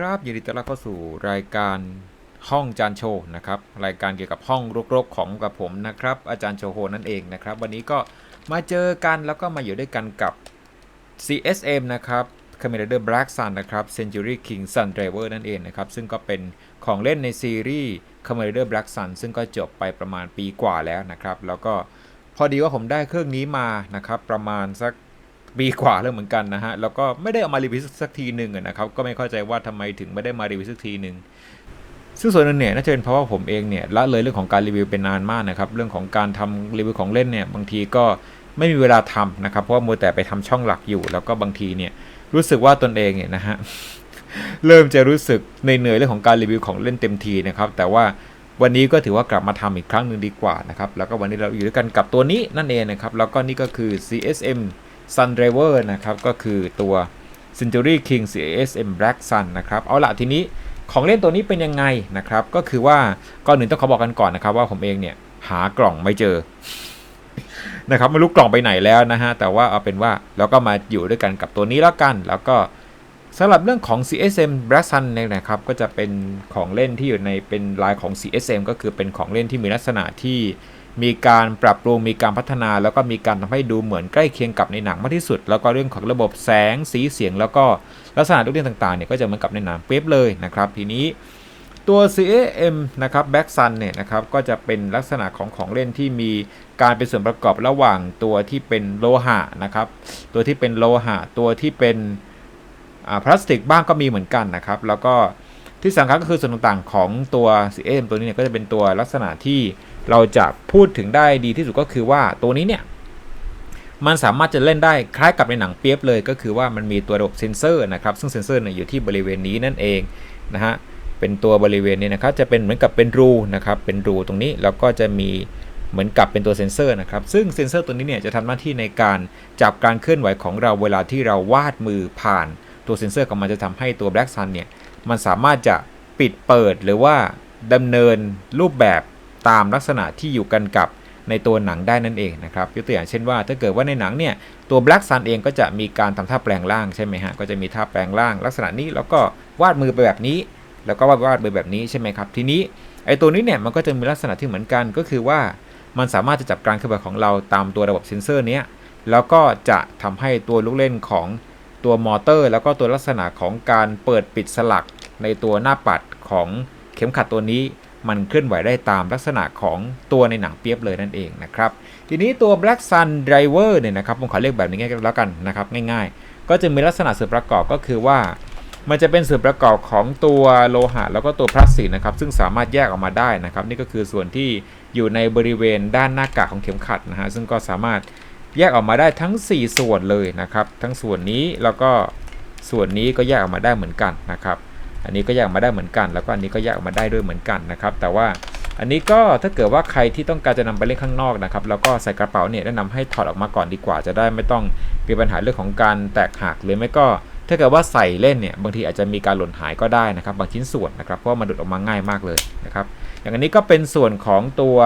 ครับยินดีต้อนรับเข้าสู่รายการห้องจานโชว์นะครับรายการเกี่ยวกับห้องรกๆของกับผมนะครับอาจารย์โชโฮนั่นเองนะครับวันนี้ก็มาเจอกันแล้วก็มาอยู่ด้วยกันกับ CSM นะครับ Commander Black Sun นะครับ Century King Sun Driver นั่นเองนะครับซึ่งก็เป็นของเล่นในซีรีส์ Commander Black Sun ซึ่งก็จบไปประมาณปีกว่าแล้วนะครับ แล้วก็พอดีว่าผมได้เครื่องนี้มานะครับประมาณสัก ปีกว่าแล้วเหมือนกันนะฮะ แล้วก็ไม่ได้เอามารีวิวสักทีหนึ่งนะครับ ก็ไม่เข้าใจว่าทำไมถึงไม่ได้มารีวิวสักทีหนึ่งซึ่งส่วนหนึงเนี่ยน่าจะเป็นเพราะว่าผมเองเนี่ยละเลยเรื่องของการรีวิวเป็นนานมากนะครับ เรื่องของการทำรีวิวของเล่นเนี่ยบางทีก็ไม่มีเวลาทำนะครับ เพราะว่ามัวแต่ไปทำช่องหลักอยู่ แล้วก็บางทีเนี่ยรู้สึกว่าตนเองเนี่ยนะฮะเริ่มจะรู้สึกในเหนื่อยเรื่องของการรีวิวของเล่นเต็มทีนะครับ แต่ว่าวันนี้ก็ถือว่ากลับมาทำอีกครั้งหนึ่งดีกว่านะครับ แล้วก็วันนี้เราอยู่ด้วยกันกับตัวนี้นั่นเองนะครับ แล้วก็นี่ก็คือ CSM Sun Driver นะครับก็คือตัว Century King CSM Black Sun นะครับเอาละทีนี้ของเล่นตัวนี้เป็นยังไงนะครับก็คือว่าก่อนหนึ่งต้องขอบอกกันก่อนนะครับว่าผมเองเนี่ยหากล่องไม่เจอนะครับไม่รู้กล่องไปไหนแล้วนะฮะแต่ว่าเอาเป็นว่าเราก็มาอยู่ด้วยกันกับตัวนี้แล้วกัน แล้วก็สำหรับเรื่องของ CSM Black Sun เนี่ยนะครับก็จะเป็นของเล่นที่อยู่ในเป็นลายของ CSM ก็คือเป็นของเล่นที่มีลักษณะที่ มีการปรับปรุงมีการพัฒนา แล้วก็มีการทำให้ดูเหมือนใกล้เคียงกับในหนังมากที่สุด แล้วก็เรื่องของระบบแสงสีเสียง แล้วก็ลักษณะลูกเล่นต่างๆเนี่ยก็จะเหมือนกับในหนังเป๊ะเลยนะครับ ทีนี้ตัว CAM นะครับ Back Sun เนี่ยนะครับก็จะเป็นลักษณะของของเล่นที่มีการเป็นส่วนประกอบระหว่างตัวที่เป็นโลหะนะครับ ตัวที่เป็นโลหะ ตัวที่เป็นอ่าพลาสติกบ้างก็มีเหมือนกันนะครับ แล้วก็ที่สำคัญก็คือส่วนต่างๆของตัว CAM ตัวนี้เนี่ยก็จะเป็นตัวลักษณะที่ เราจะพูดถึงได้ดีที่สุดก็คือว่าตัวนี้เนี่ยมันสามารถจะเล่นได้คล้ายกับในหนังเปียบเลย ก็คือว่ามันมีตัวระบบเซนเซอร์นะครับซึ่งเซนเซอร์เนี่ยอยู่ที่บริเวณนี้นั่นเองนะฮะเป็นตัวบริเวณนี้นะครับจะเป็นเหมือนกับเป็นรูนะครับเป็นรูตรงนี้แล้วก็จะมีเหมือนกับเป็นตัวเซนเซอร์นะครับซึ่งเซนเซอร์ตัวนี้เนี่ยจะทำหน้าที่ในการจับการเคลื่อนไหวของเราเวลาที่เราวาดมือผ่านตัวเซนเซอร์ของมันจะทำให้ตัว Black Sun เนี่ยมันสามารถจะปิดเปิดหรือว่าดำเนินรูปแบบ ตามลักษณะที่อยู่กันกับในตัวหนังได้นั่นเองนะครับยกตัวอย่างเช่นว่าถ้าเกิดว่าในหนังเนี่ยตัว Black Sun เองก็จะมีการทำท่าแปลงร่างใช่ไหมฮะก็จะมีท่าแปลงร่าง ลักษณะนี้แล้วก็วาดมือไปแบบนี้ แล้วก็วาดวาดไปแบบนี้ใช่ไหมครับทีนี้ไอ้ตัวนี้เนี่ยมันก็จะมีลักษณะที่เหมือนกันก็คือว่ามันสามารถจะจับการเคลื่อนไหวของเราตามตัวระบบเซนเซอร์เนี้ยแล้วก็จะทำให้ตัวลูกเล่นของตัวมอเตอร์ แล้วก็ตัวลักษณะของการเปิดปิดสลักในตัวหน้าปัดของเข็มขัดตัวนี้ มันเคลื่อนไหวได้ตามลักษณะของตัวในหนังเปียบเลยนั่นเองนะครับ ทีนี้ตัว Black Sun Driver เนี่ยนะครับผมขอเรียกแบบนี้ง่ายๆแล้วกันนะครับง่ายๆ ก็จะมีลักษณะส่วนประกอบก็คือว่า มันจะเป็นส่วนประกอบของตัวโลหะแล้วก็ตัวพลาสติกนะครับซึ่งสามารถแยกออกมาได้นะครับ นี่ก็คือส่วนที่อยู่ในบริเวณด้านหน้ากากของเข็มขัดนะฮะซึ่งก็สามารถแยกออกมาได้ทั้ง 4 ส่วนเลยนะครับ ทั้งส่วนนี้แล้วก็ส่วนนี้ก็แยกออกมาได้เหมือนกันนะครับ อันนี้ก็แยกออกมาได้เหมือนกัน แล้วก็อันนี้ก็แยกออกมาได้ด้วยเหมือนกันนะครับ แต่ว่าอันนี้ก็ถ้าเกิดว่าใครที่ต้องการจะนำไปเล่นข้างนอกนะครับ แล้วก็ใส่กระเป๋าเนี่ยแนะนำให้ถอดออกมาก่อนดีกว่า จะได้ไม่ต้องมีปัญหาเรื่องของการแตกหักหรือไม่ก็ถ้าเกิดว่าใส่เล่นเนี่ยบางทีอาจจะมีการหล่นหายก็ได้นะครับ บางชิ้นส่วนนะครับเพราะว่ามันดุดออกมาง่ายมากเลยนะครับ อย่างอันนี้ก็เป็นส่วนของตัว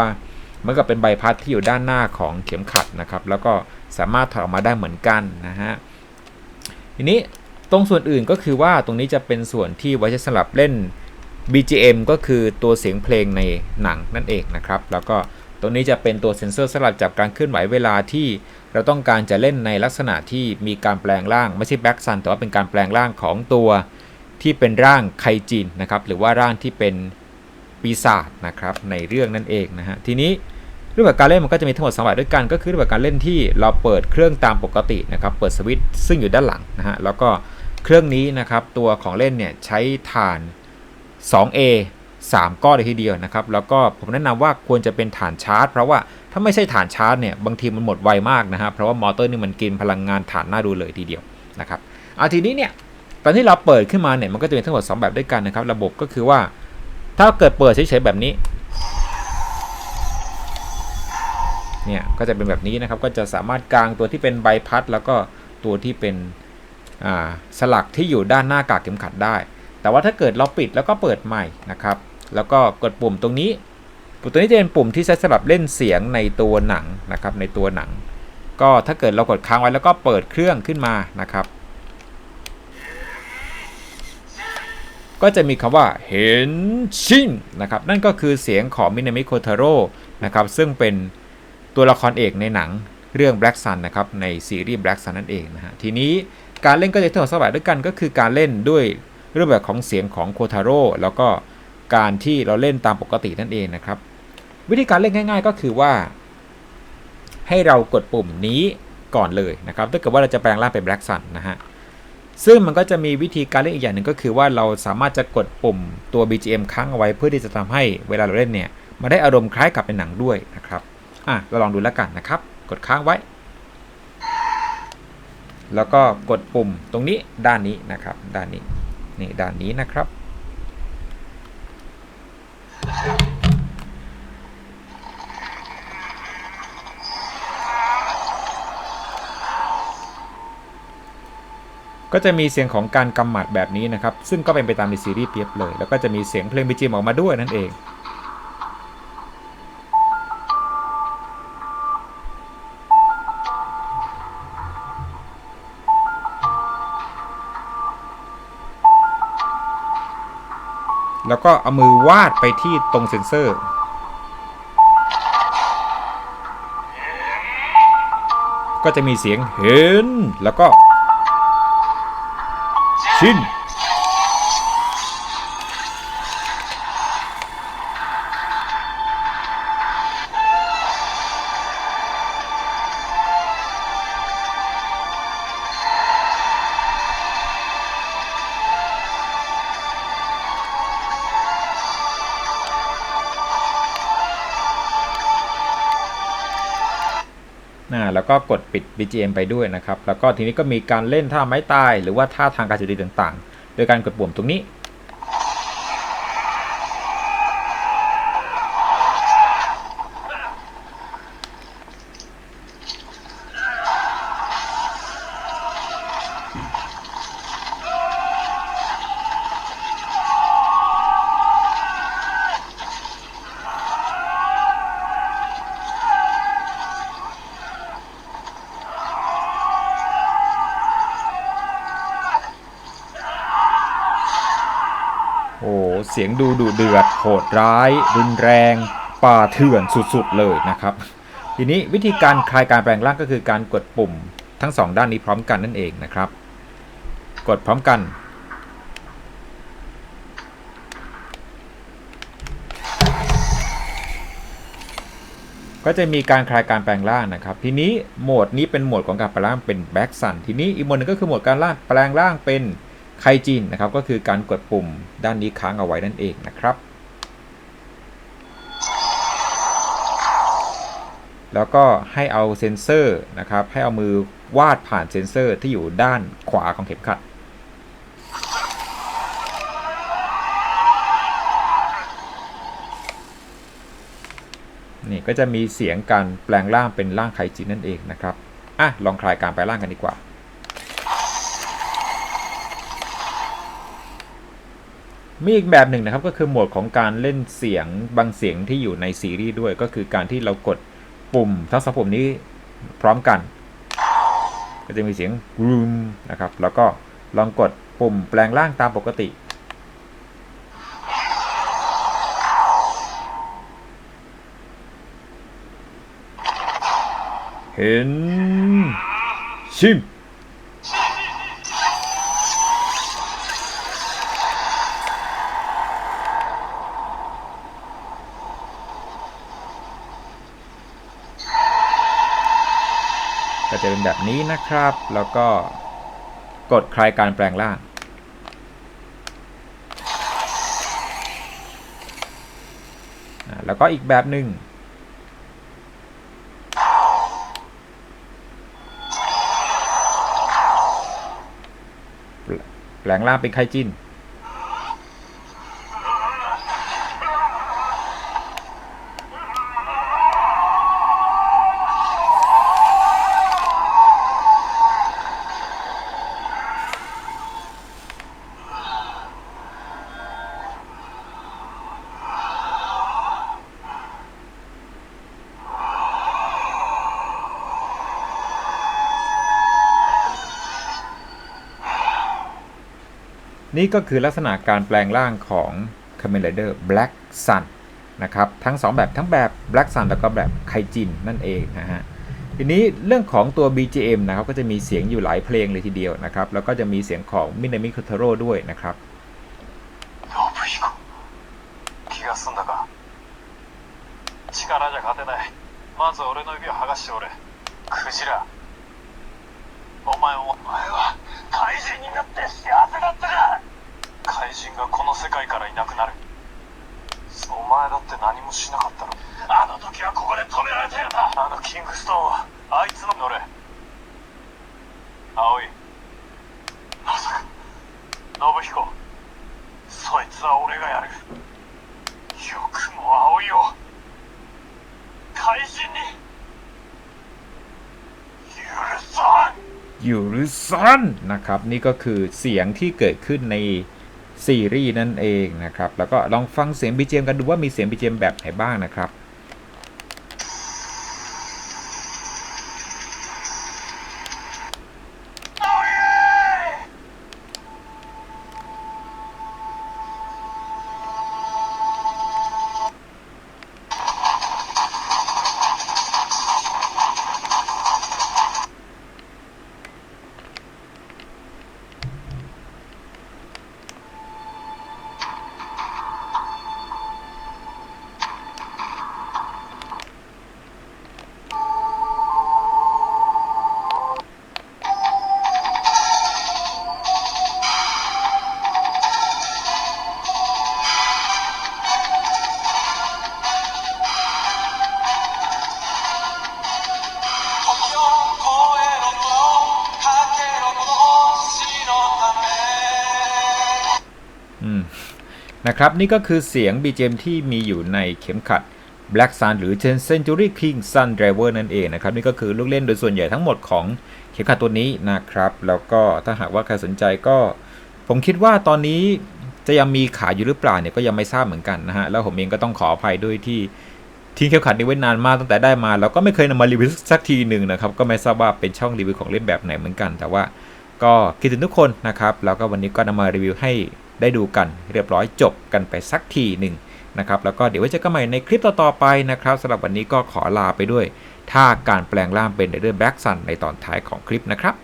เหมือนกับเป็นใบพัดที่อยู่ด้านหน้าของเข็มขัดนะครับ แล้วก็สามารถถอดออกมาได้เหมือนกันนะฮะทีนี้ ตรงส่วนอื่นก็คือว่าตรงนี้จะเป็นส่วนที่ไว้ใช้สำหรับเล่น BGM ก็คือตัวเสียงเพลงในหนังนั่นเองนะครับ แล้วก็ตรงนี้จะเป็นตัวเซ็นเซอร์สำหรับจับการเคลื่อนไหวเวลาที่เราต้องการจะเล่นในลักษณะที่มีการแปลงร่างไม่ใช่แบ็กซันแต่ว่าเป็นการแปลงร่างของตัวที่เป็นร่างไคจินนะครับหรือว่าร่างที่เป็นปีศาจนะครับในเรื่องนั่นเองนะฮะทีนี้รูปแบบการเล่นมันก็จะมีทั้งหมดสองแบบด้วยกัน ก็คือรูปแบบการเล่นที่เราเปิดเครื่องตามปกตินะครับเปิดสวิตช์ซึ่งอยู่ด้านหลังนะฮะแล้วก็ เครื่องนี้นะครับตัวของเล่นเนี่ยใช้ถ่าน 2A 3 ก้อนเลยทีเดียวนะครับ แล้วก็ผมแนะนำว่าควรจะเป็นฐานชาร์จ เพราะว่าถ้าไม่ใช่ฐานชาร์จเนี่ยบางทีมันหมดไวมากนะฮะเพราะว่ามอเตอร์นี่มันกินพลังงานฐานหน้าดูเลยทีเดียวนะครับเอาทีนี้เนี่ยตอนที่เราเปิดขึ้นมาเนี่ยมันก็จะมีทั้งหมด 2 แบบด้วยกันนะครับ ระบบก็คือว่า ถ้าเกิดเปิดเฉยๆแบบนี้เนี่ยก็จะเป็นแบบนี้นะครับก็จะสามารถกางตัวที่เป็นใบพัด แล้วก็ตัวที่เป็น สลักที่อยู่ด้านหน้ากากเข็มขัดได้ แต่ว่าถ้าเกิดเราปิดแล้วก็เปิดใหม่นะครับ แล้วก็กดปุ่มตรงนี้ ปุ่มตัวนี้จะเป็นปุ่มที่ใช้สำหรับเล่นเสียงในตัวหนังนะครับ ในตัวหนัง ก็ถ้าเกิดเรากดค้างไว้แล้วก็เปิดเครื่องขึ้นมานะครับ ก็จะมีคำว่าเห็นชินนะครับ นั่นก็คือเสียงของมินามิโคเทโร่นะครับ ซึ่งเป็นตัวละครเอกในหนังเรื่อง Black Sun นะครับ ในซีรีส์ Black Sun นั่นเองนะฮะ ทีนี้ การเล่นก็จะทั้งหมดสกแบบด้วยกันก็คือการเล่นด้วยรูปแบบของเสียงของโคทาโร่แล้วก็การที่เราเล่นตามปกตินั่นเองนะครับ วิธีการเล่นง่าย ๆ ก็คือว่า ให้เรากดปุ่มนี้ก่อนเลยนะครับถ้าเกิดว่าเราจะแปลงร่างเป็น Black Sun นะฮะซึ่งมันก็จะมีวิธีการเล่นอีกอย่างหนึ่งก็คือว่าเราสามารถจะกดปุ่มตัว BGM ค้างเอาไว้เพื่อที่จะทำให้เวลาเราเล่นเนี่ยมาได้อารมณ์คล้ายกับในหนังด้วยนะครับอะเราลองดูแล้วกันนะครับ กดค้างไว้ แล้วก็กดปุ่มตรงนี้ด้านนี้นะครับ ด้านนี้นี่ด้านนี้นะครับ ก็จะมีเสียงของการกำหมัดแบบนี้นะครับ ซึ่งก็เป็นไปตามในซีรีส์เปียบเลย แล้วก็จะมีเสียงเพลง BGM ออกมาด้วยนั่นเอง แล้วก็เอามือวาดไปที่ตรงเซ็นเซอร์ ก็จะมีเสียงเห็น แล้วก็ ชิน แล้วก็กดปิด BGM ไปด้วยนะครับ แล้วก็ทีนี้ก็มีการเล่นท่าไม้ตาย หรือว่าท่าทางการจุดต่างๆ โดยการกดปุ่มตรงนี้ โอ้เสียงดูดุเดือดโหดร้าย รุนแรงป่าเถื่อนสุดๆเลยนะครับ ทีนี้วิธีการคลายการแปลงร่างก็คือการกดปุ่มทั้งสองด้านนี้พร้อมกันนั่นเองนะครับ กดพร้อมกัน ก็จะมีการคลายการแปลงร่างนะครับ ทีนี้โหมดนี้เป็นโหมดของการแปลงร่างเป็นแบ็กซันทีนี้อีกโหมดหนึงก็คือโหมดการล่างแปลงร่างเป็น ไคจินนะครับก็คือการกดปุ่มด้านนี้ค้างเอาไว้นั่นเองนะครับ แล้วก็ให้เอาเซนเซอร์นะครับให้เอามือวาดผ่านเซนเซอร์ที่อยู่ด้านขวาของเข็มขัด นี่ก็จะมีเสียงการแปลงร่างเป็นร่างไคจินนั่นเองนะครับอะลองคลายการแปลงร่างกันดีกว่า มีอีกแบบหนึ่งนะครับก็คือโหมดของการเล่นเสียงบางเสียงที่อยู่ในซีรีส์ด้วย ก็คือการที่เรากดปุ่มทั้งสองปุ่มนี้พร้อมกัน ก็จะมีเสียงรูมนะครับ แล้วก็ลองกดปุ่มแปลงร่างตามปกติ เห็นชิม ก็จะเป็นแบบนี้นะครับ แล้วก็กดคลายการแปลงร่าง แล้วก็อีกแบบหนึ่งแปลงร่างเป็นไคจิน น นี่ก็คือลักษณะการแปลงร่างของ Kamen Rider Black Sun นะครับ ทั้ง 2 แบบทั้งแบบ Black Sun แล้วก็แบบไคจินนั่นเองนะฮะ ทีนี้เรื่องของตัว BGM นะครับ ก็จะมีเสียงอยู่หลายเพลงเลยทีเดียวนะครับ แล้วก็จะมีเสียงของมินามิคุทาโร่ด้วยนะครับ 信彦気が済んだか力じゃ勝てないまず俺の指を剥がしておれクジラお前もお前は 怪人になって幸せだったか怪人がこの世界からいなくなる。お前だって何もしなかったろあの時はここで止められたよなあのキングストーンはあいつの乗れ。葵。まさか。信彦。そいつは俺がやる อยูรุซอนนะครับ นี่ก็คือเสียงที่เกิดขึ้นในซีรีส์นั่นเองนะครับ แล้วก็ลองฟังเสียง BGM กันดูว่ามีเสียง BGM แบบไหนบ้างนะครับ นะครับ นี่ก็คือเสียง BGM ที่มีอยู่ในเข็มขัด Black Sun หรือ Century King Sun Driver นั่นเองนะครับ นี่ก็คือลูกเล่นโดยส่วนใหญ่ทั้งหมดของเข็มขัดตัวนี้นะครับ แล้วก็ถ้าหากว่าใครสนใจก็ ผมคิดว่าตอนนี้จะยังมีขายอยู่หรือเปล่าเนี่ยก็ยังไม่ทราบเหมือนกันนะฮะแล้วผมเองก็ต้องขออภัยด้วยที่ทิ้งเข็มขัดนี้ไว้นานมากตั้งแต่ได้มาแล้วก็ไม่เคยนำมารีวิวสักทีหนึ่งนะครับก็ไม่ทราบว่าเป็นช่องรีวิวของเล่นแบบไหนเหมือนกัน แต่ว่าก็คิดถึงทุกคนนะครับแล้วก็วันนี้ก็นำมารีวิวให้ ได้ดูกันเรียบร้อยจบกันไปสักทีหนึ่งนะครับแล้วก็เดี๋ยวไว้เจอกันใหม่ในคลิปต่อๆไปนะครับสำหรับวันนี้ก็ขอลาไปด้วยท่าการแปลงร่างเป็นเดอร์แบ็กซันในตอนท้ายของคลิปนะครับ